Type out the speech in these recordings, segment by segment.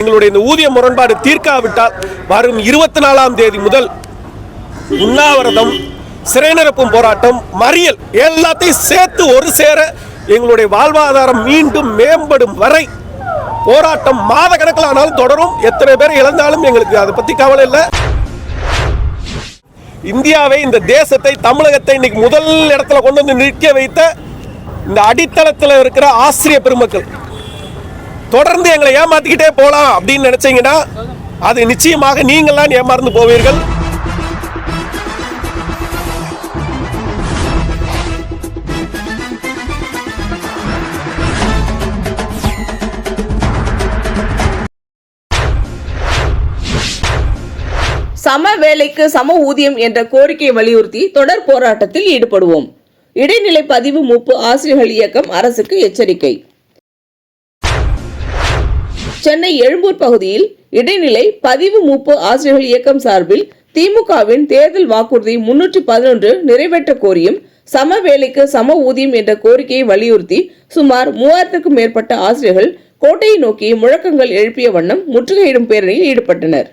எங்களுடைய இந்த ஊதிய முரண்பாடு தீர்க்காவிட்டால் வரும் இருபத்தி நாலாம் தேதி முதல் உண்ணாவிரதம் சிறைநிரப்பும் போராட்டம் மறியல் எல்லாத்தையும் சேர்த்து ஒரு சேர எங்களுடைய வாழ்வாதாரம் மீண்டும் மேம்படும் வரை போராட்டம் மாத கணக்கில் ஆனாலும் தொடரும். எத்தனை பேர் இழந்தாலும் எங்களுக்கு அதை பத்தி கவலை இல்லை. இந்தியாவை இந்த தேசத்தை தமிழகத்தை இன்னைக்கு முதல் இடத்துல கொண்டு வந்து நிற்க வைத்த இந்த அடித்தளத்தில் இருக்கிற ஆசிரிய பெருமக்கள் தொடர்ந்து எங்களை ஏமாத்திக்கிட்டே போகலாம் அப்படின்னு நினைச்சீங்கன்னா அது நிச்சயமாக நீங்கள்லாம் ஏமாந்து போவீர்கள். சம வேலைக்கு சம ஊதியம் என்ற கோரிக்கையை வலியுறுத்தி தொடர் போராட்டத்தில் ஈடுபடுவோம். இடைநிலை பதிவு மூப்பு ஆசிரியர்கள் இயக்கம் அரசுக்கு எச்சரிக்கை. சென்னை எழும்பூர் பகுதியில் இடைநிலை பதிவு மூப்பு ஆசிரியர்கள் இயக்கம் சார்பில் திமுகவின் தேர்தல் வாக்குறுதி முன்னூற்றி பதினொன்று நிறைவேற்ற கோரியும் சம வேலைக்கு சம ஊதியம் என்ற கோரிக்கையை வலியுறுத்தி சுமார் மூவாயிரத்துக்கும் மேற்பட்ட ஆசிரியர்கள் கோட்டையை நோக்கி முழக்கங்கள் எழுப்பிய வண்ணம் முற்றுகையிடும் பேரணியில் ஈடுபட்டனர்.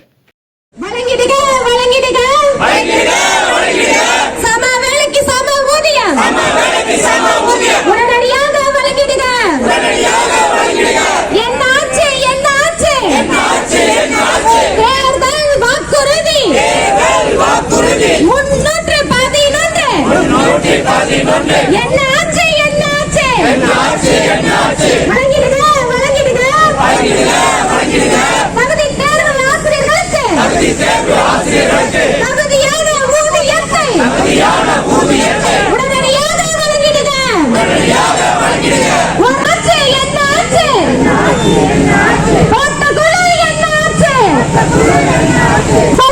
உன்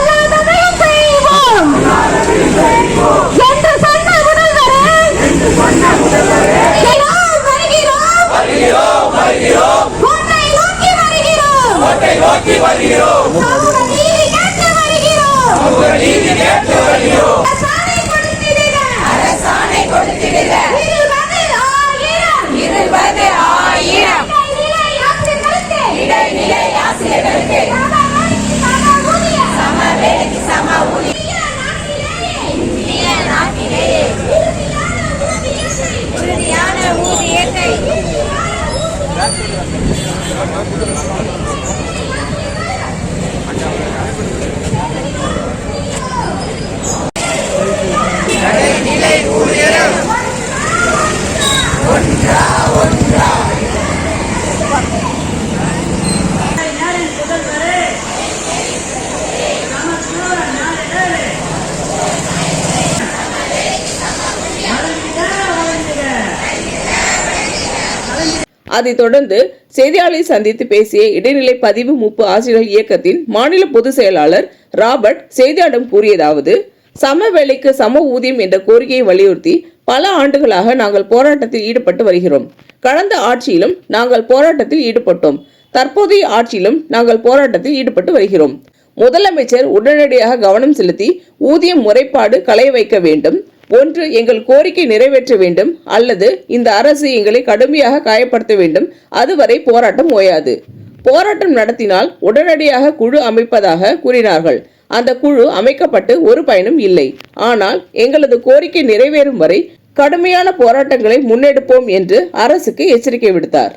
அதைத் தொடர்ந்து செய்தியாளரை சந்தித்து பேசிய இடைநிலை பதிவு மூப்பு ஆசிரியர்கள் இயக்கத்தின் மாநில பொதுச் செயலாளர் ராபர்ட் செய்தியாளரிடம் கூறியதாவது சம வேலைக்கு சம ஊதியம் என்ற கோரிக்கையை வலியுறுத்தி பல ஆண்டுகளாக நாங்கள் போராட்டத்தில் ஈடுபட்டு வருகிறோம். கடந்த ஆட்சியிலும் நாங்கள் போராட்டத்தில் ஈடுபட்டோம். தற்போதைய ஆட்சியிலும் நாங்கள் போராட்டத்தில் ஈடுபட்டு வருகிறோம். முதலமைச்சர் உடனடியாக கவனம் செலுத்தி ஊதிய முறைப்பாடு களைய வைக்க வேண்டும். ஒன்று எங்கள் கோரிக்கை நிறைவேற்ற வேண்டும் அல்லது இந்த அரசு எங்களை கடுமையாக காயப்படுத்த வேண்டும். அதுவரை போராட்டம் ஓயாது. போராட்டம் நடத்தினால் உடனடியாக குழு அமைப்பதாக கூறினார்கள். அந்த குழு அமைக்கப்பட்டு ஒரு பயனும் இல்லை. ஆனால் எங்களது கோரிக்கை நிறைவேறும் வரை கடுமையான போராட்டங்களை முன்னெடுப்போம் என்று அரசுக்கு எச்சரிக்கை விடுத்தார்.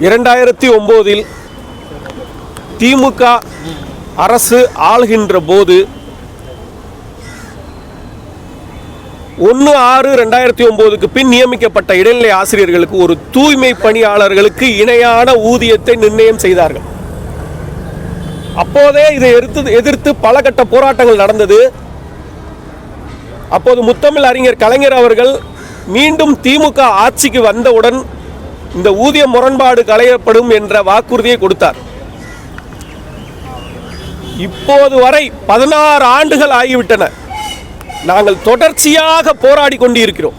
இரண்டாயிரத்தி ஒம்போதில் திமுக அரசு ஆள்கின்ற போது ஒன்று ஆறு ரெண்டாயிரத்தி ஒம்போதுக்கு பின் நியமிக்கப்பட்ட இடைநிலை ஆசிரியர்களுக்கு ஒரு தூய்மை பணியாளர்களுக்கு இணையான ஊதியத்தை நிர்ணயம் செய்தார்கள். அப்போதே இதை எதிர்த்து எதிர்த்து பல கட்ட போராட்டங்கள் நடந்தது. அப்போது முத்தமிழ் அறிஞர் கலைஞர் அவர்கள் மீண்டும் திமுக ஆட்சிக்கு வந்தவுடன் இந்த ஊதிய முரண்பாடு களையப்படும் என்ற வாக்குறுதியை கொடுத்தார். இப்போது வரை பதினாறு ஆண்டுகள் ஆகிவிட்டன. நாங்கள் தொடர்ச்சியாக போராடி கொண்டிருக்கிறோம்.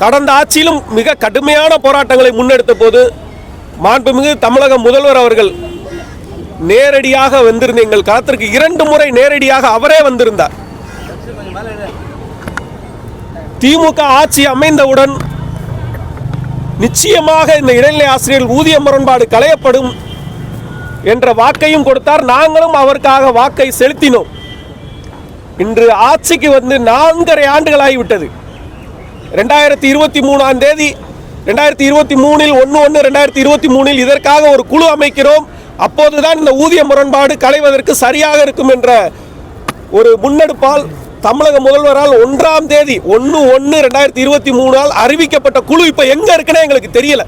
கடந்த ஆட்சியிலும் மிக கடுமையான போராட்டங்களை முன்னெடுத்த போது மாண்புமிகு தமிழக முதல்வர் அவர்கள் நேரடியாக வந்திருந்த எங்கள் களத்திற்கு இரண்டு முறை நேரடியாக அவரே வந்திருந்தார். திமுக ஆட்சி அமைந்தவுடன் நிச்சயமாக இந்த இடைநிலை ஆசிரியர்கள் ஊதிய முரண்பாடு களையப்படும் என்ற வாக்கையும் கொடுத்தார். நாங்களும் அவருக்காக வாக்கை செலுத்தினோம். இன்று ஆட்சிக்கு வந்து நான்கரை ஆண்டுகளாகிவிட்டது ரெண்டாயிரத்தி இருபத்தி மூணாம் தேதி ரெண்டாயிரத்தி இருபத்தி மூணில் ஒன்று ஒன்று ரெண்டாயிரத்தி இருபத்தி மூணில் இதற்காக ஒரு குழு அமைக்கிறோம். அப்போதுதான் இந்த ஊதிய முரண்பாடு களைவதற்கு சரியாக இருக்கும் என்ற ஒரு முன்னெடுப்பால் தமிழக முதல்வரால் ஒன்றாம் தேதி ஒன்று ஒன்று ரெண்டாயிரத்தி இருபத்தி மூணால் அறிவிக்கப்பட்ட குழு இப்போ எங்கே இருக்குன்னு எங்களுக்கு தெரியல.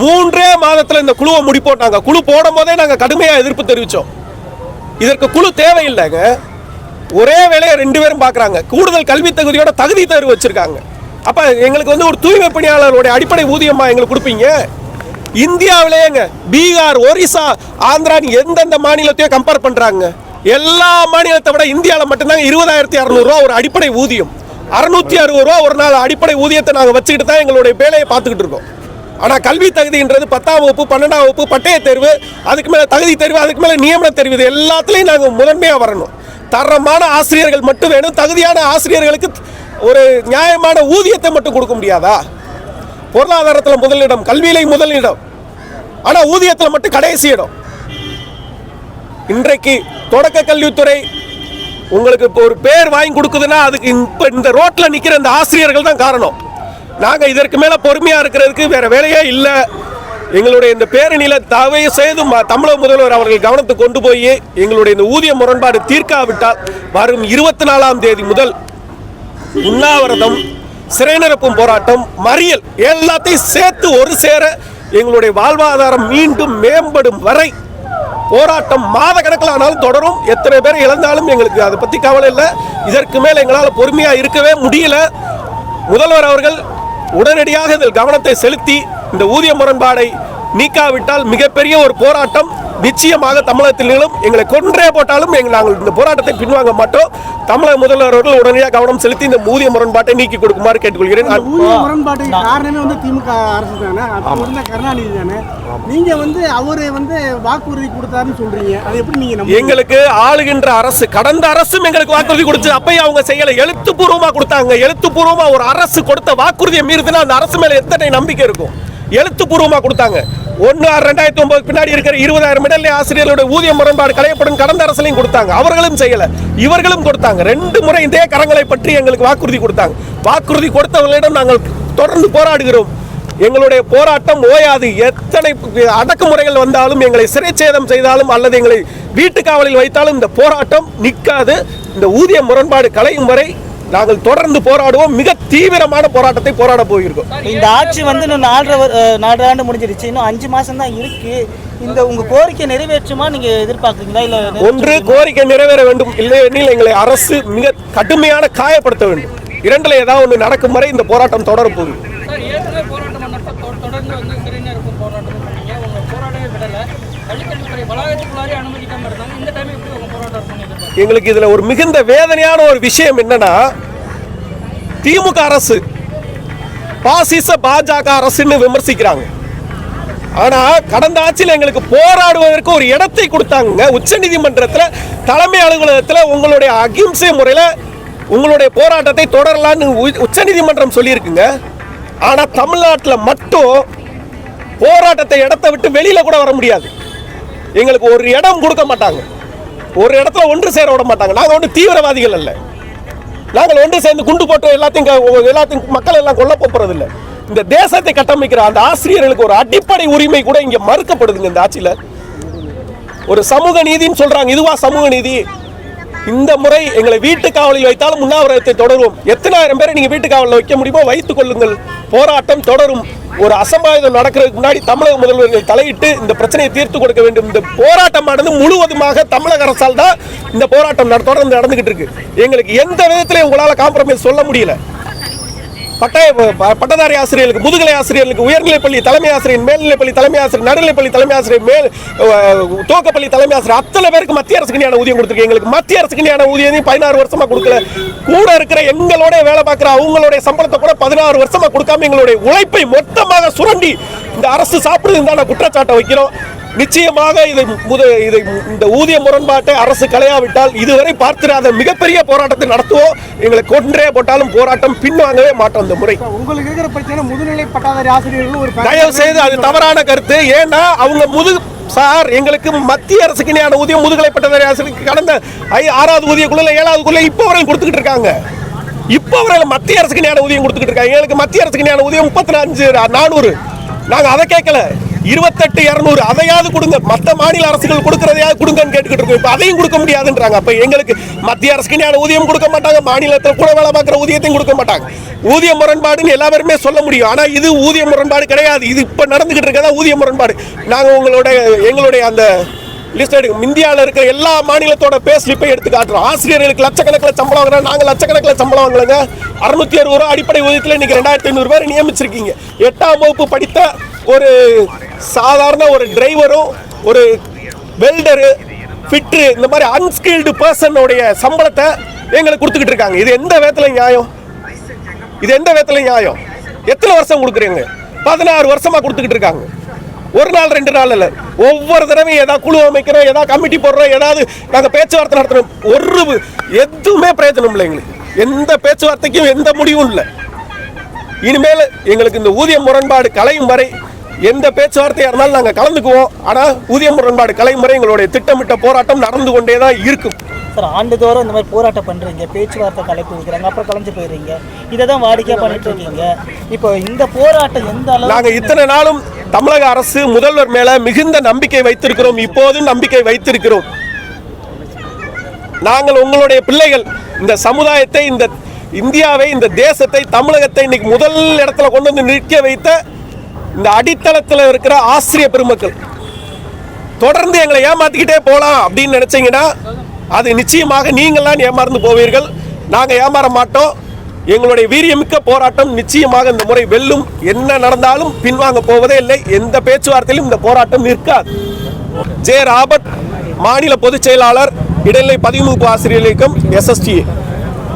மூன்றே மாதத்தில் இந்த குழுவை முடி போட்டாங்க குழு போடும் போதே நாங்கள் கடுமையாக எதிர்ப்பு தெரிவித்தோம் இதற்கு குழு தேவையில்லைங்க. ஒரே வேலையை ரெண்டு பேரும் பார்க்குறாங்க கூடுதல் கல்வி தகுதியோட தகுதி தேர்வு வச்சுருக்காங்க. அப்போ எங்களுக்கு வந்து ஒரு தூய்மை பணியாளருடைய அடிப்படை ஊதியமாக எங்களுக்கு கொடுப்பீங்க? இந்தியாவிலேயேங்க பீகார் ஒரிசா ஆந்திரான்னு எந்தெந்த மாநிலத்தையும் கம்பேர் பண்ணுறாங்க எல்லா மாநிலத்தை விட இந்தியாவில் மட்டும்தாங்க இருபதாயிரத்தி அறநூறுவா ஒரு அடிப்படை ஊதியம். அறுநூத்தி அறுபது ரூபா ஒரு நாள் அடிப்படை ஊதியத்தை நாங்கள் வச்சுக்கிட்டு தான் எங்களுடைய வேலையை பார்த்துக்கிட்டு இருக்கோம். ஆனால் கல்வி தகுதின்றது பத்தாம் வகுப்பு பன்னெண்டாம் வகுப்பு பட்டய தேர்வு அதுக்கு மேலே தகுதி தேர்வு அதுக்கு மேலே நியமன தேர்வு இது எல்லாத்துலேயும் நாங்கள் முதன்மையாக வரணும். தரமான ஆசிரியர்கள் மட்டும் வேணும். தகுதியான ஆசிரியர்களுக்கு ஒரு நியாயமான ஊதியத்தை மட்டும் கொடுக்க முடியாதா? பொருளாதாரத்தில் முதலிடம் கல்வியிலே முதலிடம். ஆனால் ஊதியத்தில் மட்டும் கடைசி இடம். இன்றைக்கு தொடக்க கல்வித்துறை உங்களுக்கு இப்போ ஒரு பேர் வாங்கி கொடுக்குதுன்னா அதுக்கு இப்போ இந்த ரோட்டில் நிற்கிற இந்த ஆசிரியர்கள் தான் காரணம். நாங்கள் இதற்கு மேலே பொறுமையாக இருக்கிறதுக்கு வேற வேலையே இல்லை. எங்களுடைய இந்த பேரணியில் தவையை செய்து ம- தமிழக முதல்வர் அவர்கள் கவனத்துக்கு கொண்டு போய் எங்களுடைய இந்த ஊதிய முரண்பாடு தீர்க்காவிட்டால் வரும் இருபத்தி நாலாம் தேதி முதல் உண்ணாவிரதம் சிறைநிரப்பும் போராட்டம் மறியல் எல்லாத்தையும் சேர்த்து ஒரு சேர எங்களுடைய வாழ்வாதாரம் மீண்டும் மேம்படும் வரை போராட்டம் மாத கணக்கில் ஆனாலும் தொடரும். எத்தனை பேர் இழந்தாலும் எங்களுக்கு அதை பற்றி கவலை இல்லை. இதற்கு மேல் எங்களால் பொறுமையாக இருக்கவே முடியல. முதல்வர் அவர்கள் உடனடியாக இதில் கவனத்தை செலுத்தி இந்த ஊதிய முரண்பாடை நீக்காவிட்டால் மிகப்பெரிய ஒரு போராட்டம் நிச்சயமாக தமிழகத்தில் நிகழும். எங்களை கொன்றே போட்டாலும் எங்கள் நாங்கள் இந்த போராட்டத்தை பின்வாங்க மாட்டோம். தமிழக முதல்வர் அவர்கள் உடனடியாக கவனம் செலுத்தி இந்த ஊதிய முரண்பாட்டை நீக்கி கொடுக்குமாறு கேட்டுக்கொள்கிறேன். காரணமே வந்து திமுக அரசு தானே? கருணாநிதி தானே? நீங்க வந்து அவரு வந்து வாக்குறுதி கொடுத்தாருன்னு சொல்றீங்க. அது எப்படி நீங்க எங்களுக்கு ஆளுகின்ற அரசு கடந்த அரசும் எங்களுக்கு வாக்குறுதி கொடுத்து அப்பயும் அவங்க செய்யல எழுத்துப்பூர்வமா கொடுத்தாங்க. எழுத்துப்பூர்வமா ஒரு அரசு கொடுத்த வாக்குறுதியை மீறுதுன்னா அந்த அரசு மேல எத்தனை நம்பிக்கை இருக்கும்? எழுத்துப்பூர்வமாக கொடுத்தாங்க. ஒன்று ஆறு ரெண்டாயிரத்தி ஒன்பது பின்னாடி இருக்கிற இருபதாயிரம் இடைநிலை ஆசிரியர்களுடைய ஊதிய முரண்பாடு களையப்படும் கடந்த அரசுலையும் கொடுத்தாங்க. அவர்களும் செய்யலை. இவர்களும் கொடுத்தாங்க. ரெண்டு முறை இதே கரங்களை பற்றி எங்களுக்கு வாக்குறுதி கொடுத்தாங்க. வாக்குறுதி கொடுத்தவர்களிடம் நாங்கள் தொடர்ந்து போராடுகிறோம். எங்களுடைய போராட்டம் ஓயாது. எத்தனை அடக்குமுறைகள் வந்தாலும் எங்களை சிறைச்சேதம் செய்தாலும் அல்லது எங்களை வீட்டு காவலில் வைத்தாலும் இந்த போராட்டம் நிற்காது. இந்த ஊதிய முரண்பாடு களையும் வரை நாங்கள் தொடர்ந்து போராடுவோம். மிக தீவிரமான போராட்டத்தை போராட போயிருக்கோம் இந்த ஆட்சி வந்து இன்னும் நாலரை நாலரை ஆண்டு முடிஞ்சிருச்சு. இன்னும் அஞ்சு மாசம் தான் இருக்கு. இந்த உங்க கோரிக்கை நிறைவேற்றுமா நீங்க எதிர்பார்க்குறீங்களா? இல்ல ஒன்று கோரிக்கை நிறைவேற வேண்டும். இல்லையெனில் எங்களை அரசு மிக கடுமையான காயப்படுத்த வேண்டும். இரண்டுல ஏதாவது ஒன்று நடக்கும் வரை இந்த போராட்டம் தொடரப் போகுது. தொடர்ந்து வந்து சிறைநீரப்பும் போராட்டம் பண்ணீங்க உங்க விடல. பள்ளிக்கல்வித்துறை வளாகத்துக்குள்ளாரே அனுமதிக்காம இந்த டைம் எப்படி உங்க போராட்டம் பண்ணி எதிர்பார்க்கறீங்க? எங்களுக்கு இதில் ஒரு மிகுந்த வேதனையான ஒரு விஷயம் என்னன்னா திமுக அரசு பாசிச பாஜக அரசுன்னு விமர்சிக்கிறாங்க. ஆனா கடந்த ஆட்சியில் எங்களுக்கு போராடுவதற்கு ஒரு இடத்தை கொடுத்தாங்க உச்ச நீதிமன்றத்தில் தலைமை அலுவலகத்தில் உங்களுடைய அகிம்சை முறையில் உங்களுடைய போராட்டத்தை தொடரலான்னு உச்ச நீதிமன்றம் சொல்லியிருக்குங்க. ஆனால் தமிழ்நாட்டில் மட்டும் போராட்டத்தை இடத்தை விட்டு வெளியில் கூட வர முடியாது. எங்களுக்கு ஒரு இடம் கொடுக்க மாட்டாங்க. ஒரு இடத்துல ஒன்று சேர விட மாட்டாங்க. நாங்கள் ஒன்றும் தீவிரவாதிகள் அல்ல. நாங்கள் ஒன்று சேர்ந்து குண்டு போட்டு எல்லாத்தையும் எல்லாத்தையும் மக்கள் எல்லாம் கொல்ல போறது இந்த தேசத்தை கட்டமைக்கிற அந்த ஆசிரியர்களுக்கு ஒரு அடிப்படை உரிமை கூட இங்கே மறுக்கப்படுதுங்க இந்த ஆட்சியில். ஒரு சமூக நீதின்னு சொல்கிறாங்க இதுவா சமூக நீதி? இந்த முறை எங்களை வீட்டு காவலில் வைத்தாலும் உண்ணாவிரதத்தை தொடருவோம். எத்தனாயிரம் பேரை நீங்க வீட்டு காவலில் வைக்க முடியுமோ வைத்துக் கொள்ளுங்கள். போராட்டம் தொடரும். ஒரு அசம்பாவிதம் நடக்கிறதுக்கு முன்னாடி தமிழக முதல்வர்கள் தலையிட்டு இந்த பிரச்சனையை தீர்த்து கொடுக்க வேண்டும். இந்த போராட்டமானது முழுவதுமாக தமிழக அரசால் தான் இந்த போராட்டம் நட- தொடர்ந்து நடந்துகிட்டு இருக்கு. எங்களுக்கு எந்த விதத்திலையும் உங்களால் காம்ப்ரமைஸ் சொல்ல முடியல. பட்டய ப- பட்டதாரி ஆசிரியர்களுக்கு முதுகலை ஆசிரியர்களுக்கு உயர்நிலைப்பள்ளி தலைமை ஆசிரியர் மேல்நிலைப்பள்ளி தலைமை ஆசிரியர் நடுநிலைப்பள்ளி தலைமை ஆசிரியர் மேல் தோக்கப்பள்ளி துவக்கப்பள்ளி தலைமை ஆசிரியர் அத்தனை பேருக்கு மத்திய அரசுக்கு ஞான ஊதியம் கொடுத்துருக்கு எங்களுக்கு மத்திய அரசுக்கு ஞான ஊதியம் பதினாறு வருஷமா கொடுக்கல. கூட இருக்கிற எங்களோட வேலை பார்க்குற அவங்களுடைய சம்பளத்தை கூட பதினாறு வருஷமா கொடுக்காம எங்களுடைய உழைப்பை மொத்தமாக சுரண்டி இந்த அரசு சாப்பிடுதுன்னு தான் குற்றச்சாட்டை வைக்கிறோம். நிச்சயமாக இதை இதை இந்த ஊதிய முரண்பாட்டை அரசு களையாவிட்டால் இதுவரை பார்த்திராத மிகப்பெரிய போராட்டத்தை நடத்துவோம். எங்களை கொன்றே போட்டாலும் போராட்டம் பின்வாங்கவே மாட்டோம் இந்த முறை. உங்களுக்கு இருக்கிற பிரச்சனை முதுநிலை பட்டாதாரி ஆசிரியர்கள் ஒரு தயவு செய்து அது தவறான கருத்து. ஏன்னா அவங்க முது சார் எங்களுக்கு மத்திய அரசுக்கு இணையான ஊதியம் முதுகலை பட்டதாரி ஆசிரியருக்கு கடந்த ஐ- ஆறாவது ஊதிய குழுல ஏழாவது குழுல இப்போ வரையும் கொடுத்துக்கிட்டு இருக்காங்க. இப்போ வரையில் மத்திய அரசுக்கு இணையான ஊதியம் கொடுத்துக்கிட்டு இருக்காங்க. எங்களுக்கு மத்திய அரசுக்கு இணையான ஊதியம் முப்பத்தி அஞ்சு நானூறு. நாங்கள் அதை கேட்கல. இருபத்தெட்டு இரநூறு அதையாவது கொடுங்க. மற்ற மாநில அரசுகள் கொடுக்கறதையாவது கொடுங்கன்னு கேட்டுக்கிட்டு இருக்கோம். இப்போ அதையும் கொடுக்க முடியாதுன்றாங்க. அப்போ எங்களுக்கு மத்திய அரசுக்கு இணையான ஊதியம் கொடுக்க மாட்டாங்க. மாநிலத்தில் கூட வேலை பார்க்குற ஊதியத்தையும் கொடுக்க மாட்டாங்க. ஊதிய முரண்பாடுன்னு எல்லாருமே சொல்ல முடியும். ஆனால் இது ஊதிய முரண்பாடு கிடையாது. இது இப்போ நடந்துகிட்டு இருக்கதா ஊதிய முரண்பாடு. நாங்கள் உங்களோட எங்களுடைய அந்த லிஸ்ட் எடுக்கும் இந்தியாவில் இருக்கிற எல்லா மாநிலத்தோட பே ஸ்லிப்பை எடுத்து காட்டுறோம். ஆசிரியர்களுக்கு லட்சக்கணக்கில் சம்பளம் வாங்குறோம். நாங்கள் லட்சக்கணக்கில் சம்பளம் வாங்கலங்க. அறுநூத்தி அறுபது ரூபா அடிப்படை ஊதியத்தில் இன்னைக்கு ரெண்டாயிரத்தி ஐநூறு பேர் நியமிச்சிருக்கீங்க. எட்டாம் வகுப்பு படித்த ஒரு சாதாரண ஒரு டிரைவரும் ஒரு வெல்டரு ஃபிட்ரு இந்த மாதிரி அன்ஸ்கில்டு பர்சனுடைய சம்பளத்தை எங்களுக்கு கொடுத்துக்கிட்டு இருக்காங்க. இது எந்த விதத்தில் நியாயம்? இது எந்த விதத்தில் நியாயம்? எத்தனை வருஷம் கொடுக்குறீங்க? பதினாறு வருஷமாக கொடுத்துக்கிட்டு இருக்காங்க. ஒரு நாள் ரெண்டு நாள் இல்லை. ஒவ்வொரு தடவையும் ஏதாவது குழு அமைக்கிறோம் ஏதாவது கமிட்டி போடுறோம் ஏதாவது நாங்கள் பேச்சுவார்த்தை நடத்துகிறோம் ஒரு எதுவுமே பிரயோஜனம் இல்லை எங்களுக்கு. எந்த பேச்சுவார்த்தைக்கும் எந்த முடிவும் இல்லை. இனிமேல் எங்களுக்கு இந்த ஊதிய முரண்பாடு கலையும் வரை எந்த பேச்சுவார்த்தையா இருந்தாலும் நாங்க கலந்துக்குவோம். ஆனா ஊதிய முரண்பாடு கலையும் வரை எங்களுடைய திட்டமிட்ட போராட்டம் நடந்து கொண்டே தான் இருக்கும். சார் ஆண்டுதோறும் இந்த மாதிரி போராட்டம் பண்றீங்க பேச்சுவார்த்தை கலைப்பு வைக்கிறாங்க அப்புறம் கலைஞ்சு போயிடுறீங்க. இதை தான் வாடிக்கையா பண்ணிட்டு இருக்கீங்க. இப்போ இந்த போராட்டம் எந்த அளவு நாங்க இத்தனை நாளும் தமிழக அரசு முதல்வர் மேல மிகுந்த நம்பிக்கை வைத்திருக்கிறோம். இப்போதும் நம்பிக்கை வைத்திருக்கிறோம். நாங்கள் உங்களுடைய பிள்ளைகள். இந்த சமுதாயத்தை இந்த இந்தியாவை இந்த தேசத்தை தமிழகத்தை இன்னைக்கு முதல் இடத்துல கொண்டு வந்து நிற்க வைத்த இந்த அடித்தளத்தில் இருக்கிற ஆசிரிய பெருமக்கள் தொடர்ந்து எங்களை ஏமாத்திக்கிட்டே போகலாம் அப்படின்னு நினச்சிங்கன்னா அது நிச்சயமாக நீங்கள்லாம் ஏமாறந்து போவீர்கள். நாங்கள் ஏமாற மாட்டோம். எங்களுடைய வீரியமிக்க போராட்டம் நிச்சயமாக இந்த முறை வெல்லும். என்ன நடந்தாலும் பின்வாங்க போவதே இல்லை. எந்த பேச்சுவார்த்தையிலும் இந்த போராட்டம் இருக்காது ஜே ராபர்ட் மாநில பொதுச் செயலாளர் இடைநிலை பதிமுக ஆசிரியர்களுக்கும் எஸ்எஸ்டி